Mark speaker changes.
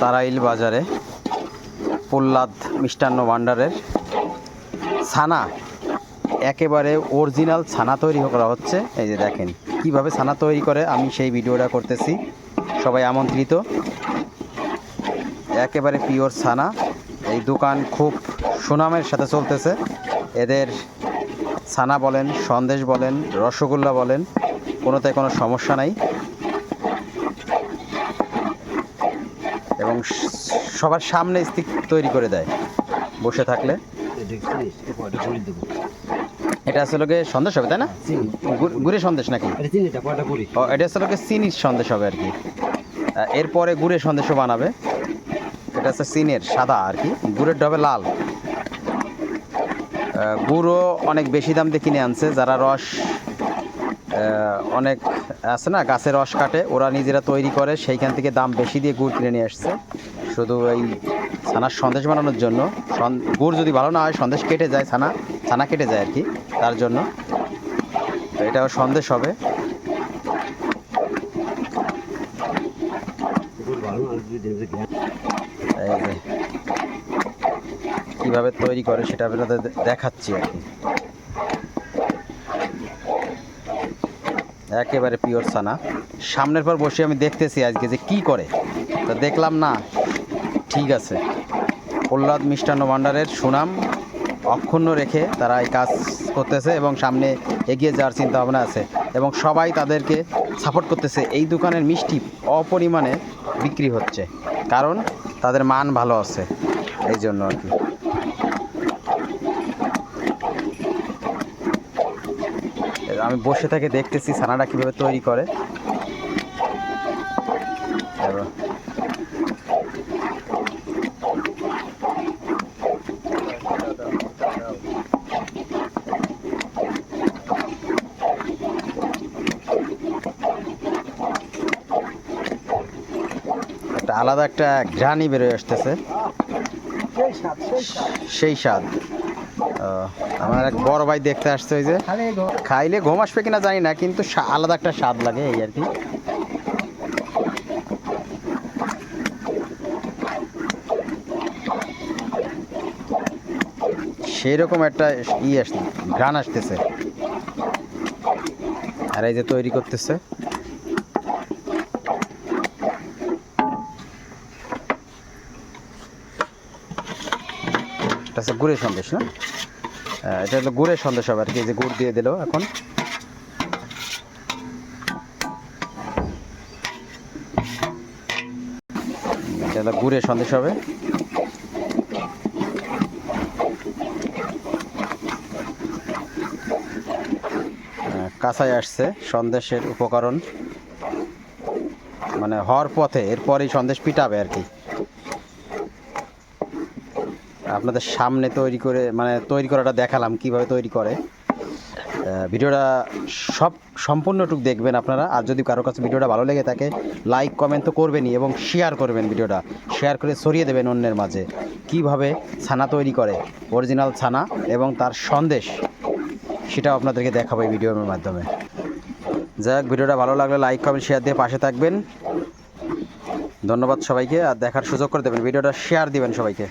Speaker 1: তারাইল বাজারে প্রহ্লাদ মিষ্টান্ন ভাণ্ডারের ছানা। একেবারে অরিজিনাল ছানা তৈরি করা হচ্ছে। এই যে দেখেন, কীভাবে ছানা তৈরি করে আমি সেই ভিডিওটা করতেছি। সবাই আমন্ত্রিত। একেবারে পিওর ছানা। এই দোকান খুব সুনামের সাথে চলতেছে। এদের ছানা বলেন, সন্দেশ বলেন, রসগোল্লা বলেন, কোনোতে কোনো সমস্যা নাই। এবং সবার সামনে স্টিক তৈরি করে দেয়। বসে থাকলে। এটা আসলে গিয়ে সন্দেশ হবে, তাই না?
Speaker 2: চিনি
Speaker 1: গু- গুড়ের সন্দেশ নাকি? ও, এটা আসলে গিয়ে চিনির সন্দেশ হবে আর কি। এরপরে গুড়ের সন্দেশও বানাবে। এটা হচ্ছে চিনের সাদা আর কি। গুড়ের ডবে লাল। গুড়ও অনেক বেশি দাম দিয়ে কিনে আনছে। যারা রস অনেক আছে না, গাছের রস কাটে, ওরা নিজেরা তৈরি করে, সেইখান থেকে দাম বেশি দিয়ে গুড় কিনে নিয়ে আসছে। শুধু এই ছানার সন্দেশ বানানোর জন্য। গুড় যদি ভালো না হয়, সন্দেশ কেটে যায় ছানা ছানা কেটে যায় আর কি, তার জন্য। এটাও সন্দেশ হবে। কীভাবে তৈরি করে সেটা আপনাদের দেখাচ্ছি আর কি। একেবারে পিওর ছানা। সামনের পর বসে আমি দেখতেছি আজকে যে কি করে। তো দেখলাম না, ঠিক আছে। প্রহ্লাদ মিষ্টান্ন ভাণ্ডারের সুনাম অক্ষুণ্ণ রেখে তারা এই কাজ করতেছে এবং সামনে এগিয়ে যাওয়ার চিন্তা ভাবনা আছে এবং সবাই তাদেরকে সাপোর্ট করতেছে। এই দোকানের মিষ্টি অপরিমাণে বিক্রি হচ্ছে, কারণ তাদের মান ভালো আছে, এই জন্য আর কি। আমি বসে থেকে দেখতেছি ছানাটা কীভাবে তৈরি করে। একটা আলাদা একটা ঘ্রাণই বেরোয় আসতেছে। সেই স্বাদ। আমার এক বড় ভাই দেখতে আসছে ওই যে, খাইলে ঘুম আসবে কিনা জানি না, কিন্তু আলাদা একটা স্বাদ লাগে এই আর কি। সেই রকম একটা ই আস ঘ্রাণ আসতেছে। আর এই যে তৈরি করতেছে। এটা হচ্ছে গুড়ের সন্দেশ, না? এটা হলো গুড়ের সন্দেশ হবে আর কি যে গুড় দিয়ে দিল এখন। এটা হলো গুড়ের সন্দেশ হবে। কাঁচায় আসছে, সন্দেশের উপকরণ। মানে হওয়ার পথে, এরপরেই সন্দেশ পিটাবে আর কি। আপনাদের সামনে তৈরি করে মানে তৈরি করাটা দেখালাম, কীভাবে তৈরি করে। ভিডিওটা সব সম্পূর্ণটুক দেখবেন আপনারা। আর যদি কারও কাছে ভিডিওটা ভালো লেগে থাকে, লাইক, কমেন্ট তো করবেনই এবং শেয়ার করবেন ভিডিওটা। শেয়ার করে ছড়িয়ে দেবেন অন্যের মাঝে। কীভাবে ছানা তৈরি করে, অরিজিনাল ছানা এবং তার সন্দেশ, সেটাও আপনাদেরকে দেখাবো এই ভিডিওর মাধ্যমে। যাই ভিডিওটা ভালো লাগলে লাইক, কমেন্ট, শেয়ার দিয়ে পাশে থাকবেন। ধন্যবাদ সবাইকে, আর দেখার সুযোগ করে দেবেন। ভিডিওটা শেয়ার দিবেন সবাইকে।